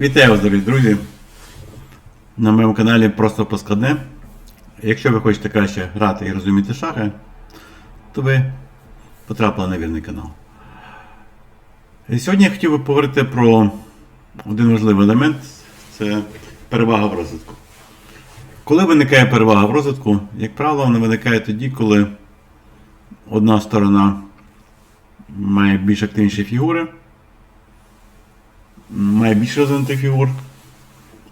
Вітаю вас, дорогі друзі! На моєму каналі просто поскладне. Якщо ви хочете краще грати і розуміти шахи, то ви потрапили на вірний канал. І Сьогодні я хотів би поговорити про один важливий елемент це перевага в розвитку. Коли виникає перевага в розвитку, як правило, вона виникає тоді, коли одна сторона має більш активніші фігури, має більш розвинутих фігур,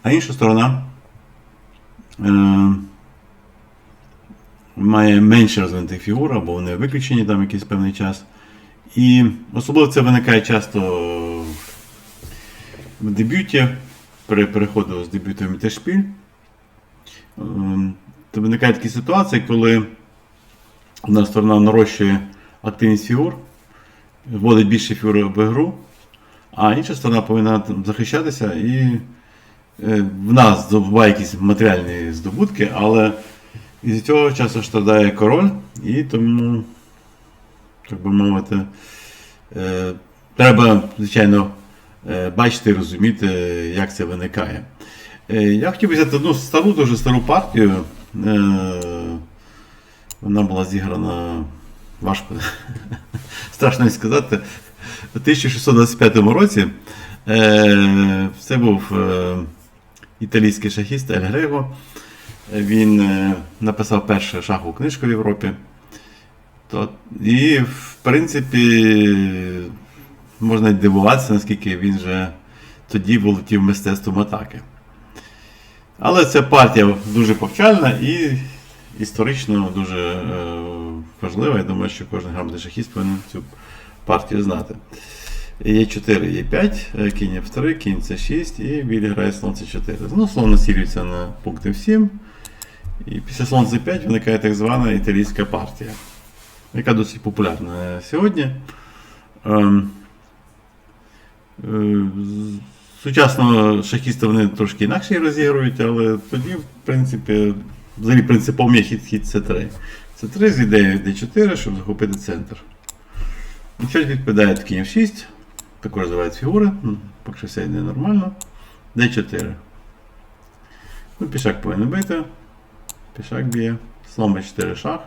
а інша сторона е, має менше розвинутих фігур, або вони виключені там якийсь певний час. І особливо це виникає часто в дебюті, при переходу з дебюту в мітешпіль. Е, То виникають такі ситуації, коли одна сторона нарощує активність фігур, вводить більше фігур в ігру, а інша сторона повинна захищатися і е, в нас здобуває якісь матеріальні здобутки, але із цього часу страдає король, і тому, так би мовити, е, треба, звичайно, е, бачити і розуміти, як це виникає. Я хотів би взяти одну стару, дуже стару партію. Вона була зіграна важко, страшно сказати. У 1625 році е, це був е, італійський шахіст Ель Грего. Він е, написав першу шахову книжку в Європі. То, і, в принципі, можна дивуватися, наскільки він вже тоді володів мистецтвом атаки. Але ця партія дуже повчальна і історично дуже е, важлива. Я думаю, що кожен грамотний шахіст повинен цю партію знати. Є 4, є 5, кінь F3, кінь C6 і білі грає слон C4. Ну, слон насілюється на пункти 7. І після слон C5 виникає так звана італійська партія, яка досить популярна сьогодні. Ем, е, Сучасно шахісти вони трошки інакше розігрують, але тоді, в принципі, взагалі принциповим є хід хід С3. С3 з ідеєю D4, щоб захопити центр. Нічого відповідає кінь F6, також називають фігури, ну, поки що все йде нормально. D4. Ну, пішак повинен бити. Пішак б'є. Слон B4 шах.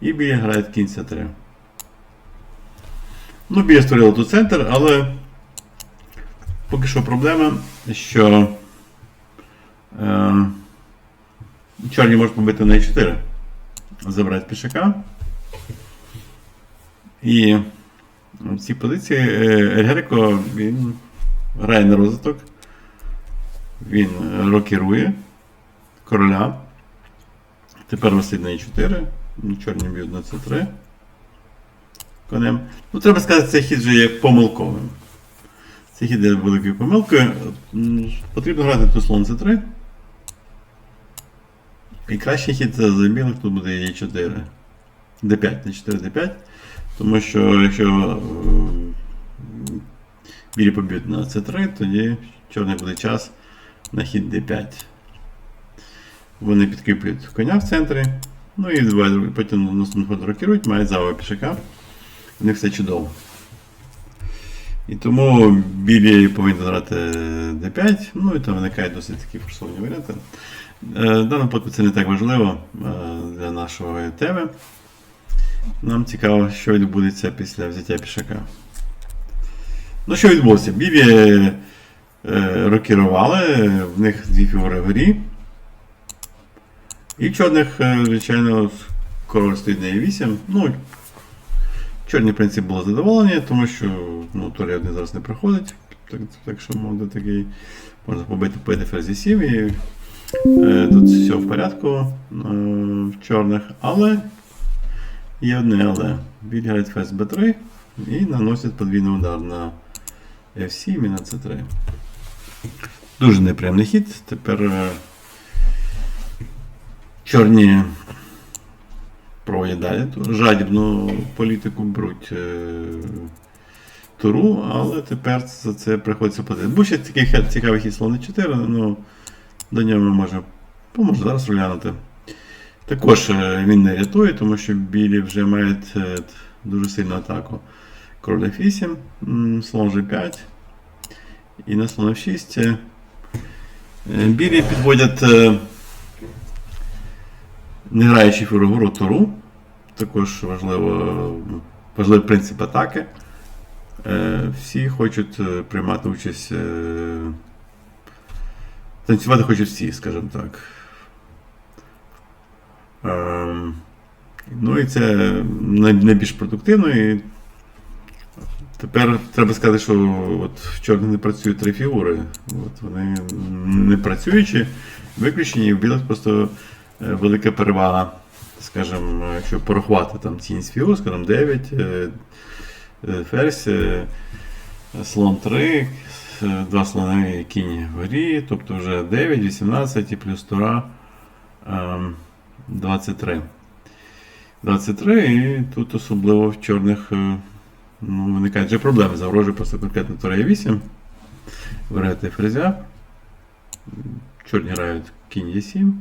І біє грає кінь С3. Ну, біє створило тут центр, але поки що проблема, що е, чорні можуть побити на E4. Забрати пішака. І в цій позиції е, Ель Греко він грає на розвиток. Він е, рокірує короля. Тепер на E4. Чорні б'ють на C3. Конем. Ну, треба сказати, цей хід вже є помилковим. Цей хід є великою помилкою. Потрібно грати тут слон C3. І кращий хід за білих тут буде E4. D5, D4, D5. Тому що якщо е, білі поб'ють на c3, тоді чорний буде час на хід d5. Вони підкріплюють коня в центрі. Ну і давай, потім наступного ходу рокірують, мають зайвого пішака. У них все чудово. І тому білі повинні грати d5, ну і там виникають досить такі форсовані варіанти. Е, В даному випадку це не так важливо е, для нашої теми. Нам цікаво, що відбудеться після взяття пішака. Ну, що відбулося? Білі е, рокірували, в них дві фігури вгорі. І в чорних, е, звичайно, король стоїть на e8. Ну, чорні, в принципі, були задоволені, тому що ну, турі один зараз не проходить. Так, так що можна такий, можна побити по ферзі 7 і е, тут все в порядку е, в чорних, але Є одне але. Біль грають ферзь b3 і наносять подвійний удар на F7 і на C3. Дуже неприємний хід. Тепер е, чорні ту жадібну політику беруть е, туру, але тепер за це приходиться платити. Був ще такий цікавий хід слон 4, ну до нього ми можемо, ну, може зараз розглянути. Також е, він не рятує, тому що білі вже мають е, дуже сильну атаку. Король F8, слон G5. І на слон F6. е, Білі підводять не граючи фігуру Тору. Також важливо, важливий принцип атаки. Всі хочуть приймати участь. Танцювати хочуть всі, скажімо так. Ем, Ну і це найбільш продуктивно. І тепер треба сказати, що от в чорних не працюють три фігури. От вони не працюючі, виключені, і в білих просто е, велика перевага. Скажімо, якщо порахувати там цінність фігур, скажімо, 9, е, е, ферзь, слон 3, е, два слони кінь в грі, тобто вже 9, 18 і плюс тура ем, 23. 23, і тут особливо в чорних е, ну, виникають вже проблеми. Загрожує просто конкретно тура 8. Виграєте ферзя. Чорні грають кінь Е7.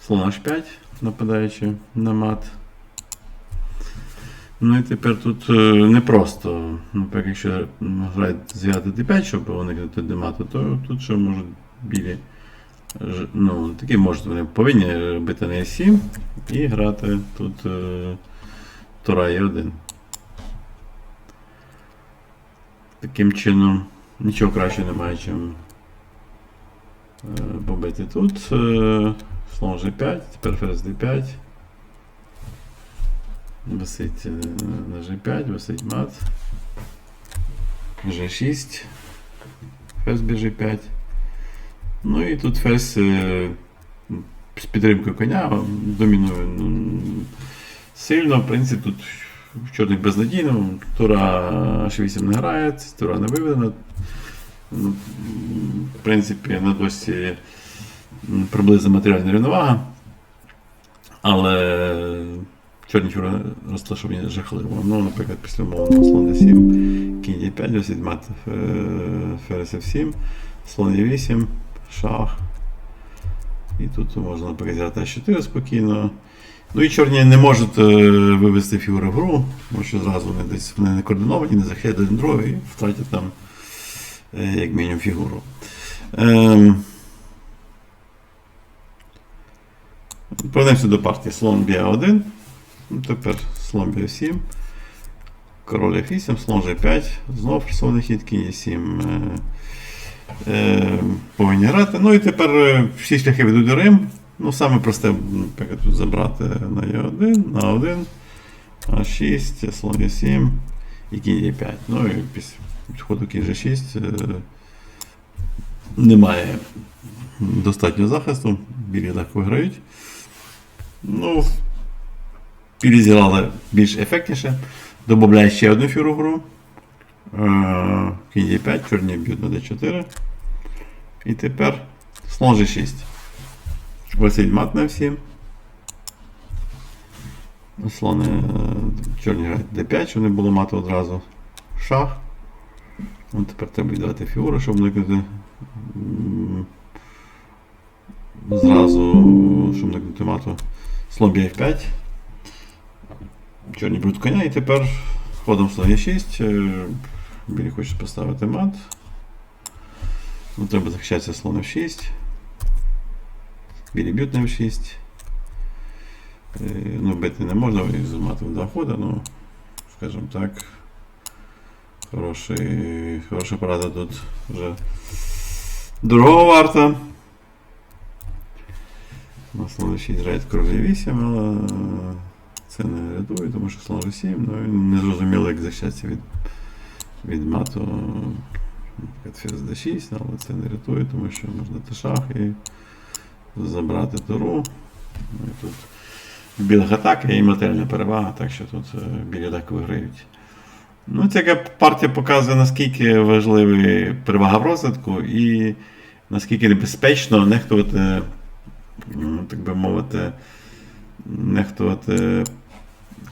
Слон H5, нападаючи на мат. Ну і тепер тут е, непросто. Наприклад, якщо грають зв'язати d5, щоб уникнути демату, то тут ще можуть білі. Ну, такі можуть вони повинні бити на e7 і грати тут е, Тура e1. Таким чином, нічого краще немає, чим е, побити тут. Е, слон G5, тепер ферзь D5. Висить е, на G5, висить мат. G6. Ферзь BG5. Ну і тут ферзь е, з підтримкою коня домінує ну, сильно. В принципі, тут в чорних безнадійно. Тура H8 не грає, тура не виведена. Ну, В принципі, на досі м, приблизна матеріальна рівновага. Але чорні фігури розташовані жахливо. Ну, наприклад, після умовного слон d7, кінь d5, досить мат е, ферзь f7, слон e8, шах. І тут можна наприклад, А4 спокійно. Ну і чорні не можуть е, вивести фігури в гру, тому що зразу вони десь вони не координовані, не захищають один другого і втратять там е, як мінімум фігуру. Ем, Повернемося до партії. Слон Б1. Ну, Тепер слон Б7. Король F8, слон G5, знов форсований хід, кінь Е7. Е, повинні грати. Ну і тепер е, всі шляхи ведуть до Рим. Ну, саме просте, наприклад, тут забрати на Е1, на 1, А6, слон Е7 і кінь Е5. Ну і після ходу кінь G6 е, немає достатньо захисту, білі легко виграють. Ну, білі зіграли більш ефектніше. Добавляє ще одну фігуру в Е, Кінь Е5, чорні б'ють на D4. І тепер слон G6. Висить мат на F7. Слони е, чорні грають D5, щоб не було мату одразу. Шах. Ну, тепер треба віддати фігуру, щоб уникнути зразу, щоб уникнути мату. Слон F5. Чорні беруть коня і тепер ходом слон Е6. Білі хочуть поставити мат. Ну, треба захищатися слон F6. Білі б'ють на F6. Е, Ну, бити не можна, з матом два хода, ну, скажімо так. Хороший, хороша порада тут вже дорого варта. На слон 6 грають король 8, але це не рятує, тому що слон 7, ну і не зрозуміло, як захищатися від, від мату наприклад, ферзь d6, але це не рятує, тому що можна шах і забрати туру. Ну, і тут білих атака і матеріальна перевага, так що тут е, білі легко виграють. Ну, ця партія показує, наскільки важлива перевага в розвитку і наскільки небезпечно нехтувати, так би мовити, нехтувати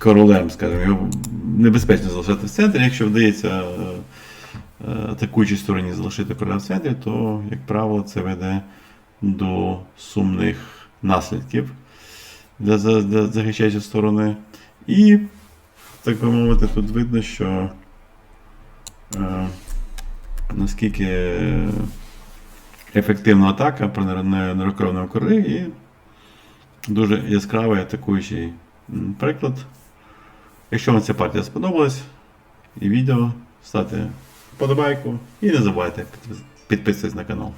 королем, скажімо, його небезпечно залишати в центрі. Якщо вдається е, е, атакуючій стороні залишити короля в центрі, то, як правило, це веде до сумних наслідків для, за- для захищаючої сторони. І, так би мовити, тут видно, що е, наскільки е, ефективна атака при нер- не- кори і дуже яскравий атакуючий приклад. Якщо вам ця партія сподобалась і відео, ставте вподобайку і не забувайте підписатись на канал.